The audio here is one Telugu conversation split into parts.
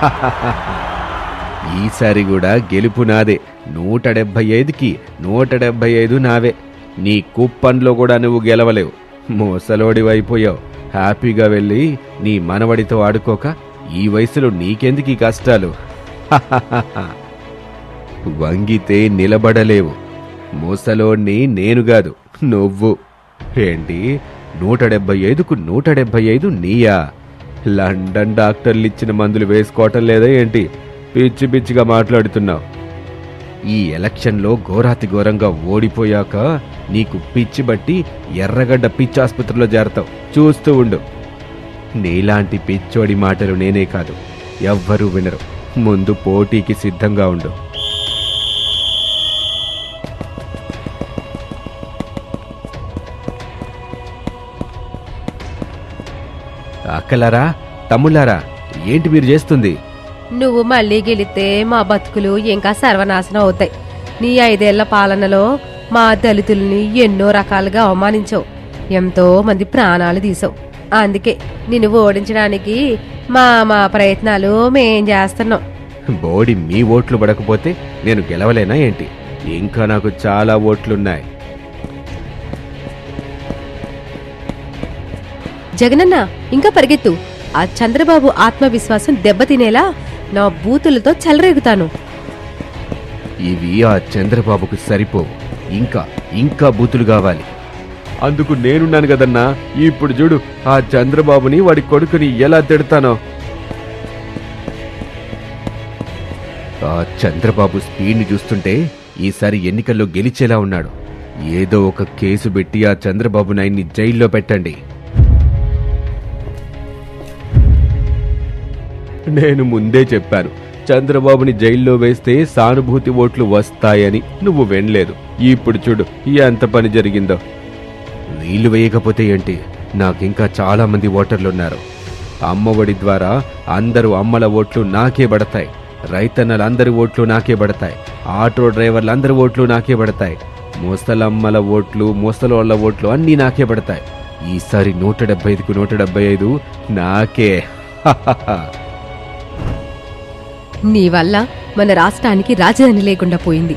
ఈసారి కూడా గెలుపు నాదే. నూట డెబ్భై ఐదుకి నూట డెబ్భై ఐదు నావే. నీ కుప్పన్లో కూడా నువ్వు గెలవలేవు. మోసలోడివైపోయావు హ్యాపీగా వెళ్ళి నీ మనవడితో ఆడుకోక ఈ వయసులో నీకెందుకు ఈ కష్టాలు? వంగితే నిలబడలేవు. ముసలోణ్ణి నేను కాదు నువ్వు. ఏంటి? నూట డెబ్బై ఐదుకు నూట డెబ్బై ఐదు నీయా? లండన్ డాక్టర్లు ఇచ్చిన మందులు వేసుకోవటం లేదా ఏంటి? పిచ్చి పిచ్చిగా మాట్లాడుతున్నావు. ఈ ఎలక్షన్లో ఘోరాతి ఘోరంగా ఓడిపోయాక నీకు పిచ్చి బట్టి ఎర్రగడ్డ పిచ్చి ఆసుపత్రిలో చేరతావు. చూస్తూ ఉండు. నీలాంటి పిచ్చోడి మాటలు నేనే కాదు. ఎవ్వరూ వినరు. ముందు పోటీకి సిద్ధంగా ఉండు. అక్కలారా తమ్ముళ్ళారా ఏంటి మీరు చేస్తుంది? నువ్వు మళ్ళీ గెలిస్తే మా బతుకులు ఇంకా సర్వనాశనం అవుతాయి. నీ ఐదేళ్ళ పాలనలో మా దళితుల్ని ఎన్నో రకాలుగా అవమానించావు. ఎంతో మంది ప్రాణాలు తీసావు అందుకే నిన్ను ఓడించడానికి మా మా ప్రయత్నాలు మేం చేస్తున్నాం. బోడి మీ ఓట్లు పడకపోతే నేను గెలవలేనా ఏంటి? ఇంకా నాకు చాలా ఓట్లున్నాయి. జగనన్న ఇంకా పరిగెత్తు. ఆ చంద్రబాబు ఆత్మవిశ్వాసం దెబ్బతినేలా నా బూతులతో చెలరేగుతాను. ఇవి ఆ చంద్రబాబుకు సరిపోవు. ఇంకా ఇంకా బూతులు కావాలి. అందుకు నేనున్నాను కదన్నా. ఇప్పుడు చూడు ఆ చంద్రబాబుని వాడి కొడుకుని ఎలా తిడతానో. ఆ చంద్రబాబు స్పీడ్ని చూస్తుంటే ఈసారి ఎన్నికల్లో గెలిచేలా ఉన్నాడు. ఏదో ఒక కేసు పెట్టి ఆ చంద్రబాబు నాయుడిని జైల్లో పెట్టండి. నేను ముందే చెప్పాను. చంద్రబాబుని జైల్లో వేస్తే సానుభూతి ఓట్లు వస్తాయని నువ్వు వినలేదు. ఇప్పుడు చూడు ఎంత పని జరిగిందో. నీళ్ళు వేయకపోతే ఏంటి? నాకింకా చాలా మంది ఓటర్లున్నారు. అమ్మఒడి ద్వారా అందరూ అమ్మల ఓట్లు నాకే పడతాయి. రైతన్నలందరి ఓట్లు నాకే పడతాయి. ఆటో డ్రైవర్లందరి ఓట్లు నాకే పడతాయి. ముసలమ్మల ఓట్లు ముసలోళ్ళ ఓట్లు అన్నీ నాకే పడతాయి. ఈసారి నూట డెబ్బై ఐదుకు నూట డెబ్బై ఐదు నాకే. నీ వల్ల మన రాష్ట్రానికి రాజధాని లేకుండా పోయింది.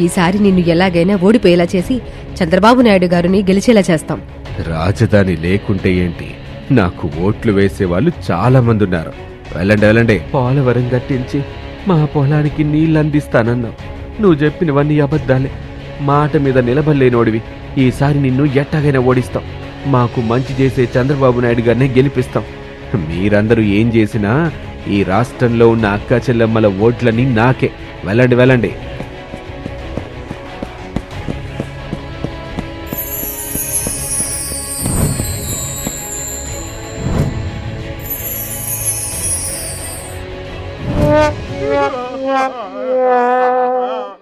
ఈసారి నిన్ను ఎలాగైనా ఓడిపోయేలా చేసి చంద్రబాబు నాయుడు గారిని గెలిచేలా చేస్తాం. రాజధాని లేకుంటే ఏంటి? నాకు ఓట్లు వేసేవాళ్ళు చాలా మంది ఉన్నారు. వెళ్ళండి వెళ్ళండి. పోలవరం కట్టించి మా పొలానికి నీళ్ళు అందిస్తానన్నావు నువ్వు చెప్పినవన్నీ అబద్ధాలే. మాట మీద నిలబడలేనోడివి. ఈసారి నిన్ను ఎట్టగైనా ఓడిస్తాం. మాకు మంచి చేసే చంద్రబాబు నాయుడు గారిని గెలిపిస్తాం. మీరందరూ ఏం చేసినా ఈ రాష్ట్రంలో ఉన్న అక్క చెల్లెమ్మల ఓట్లని నాకే. వెళ్ళండి వెళ్ళండి.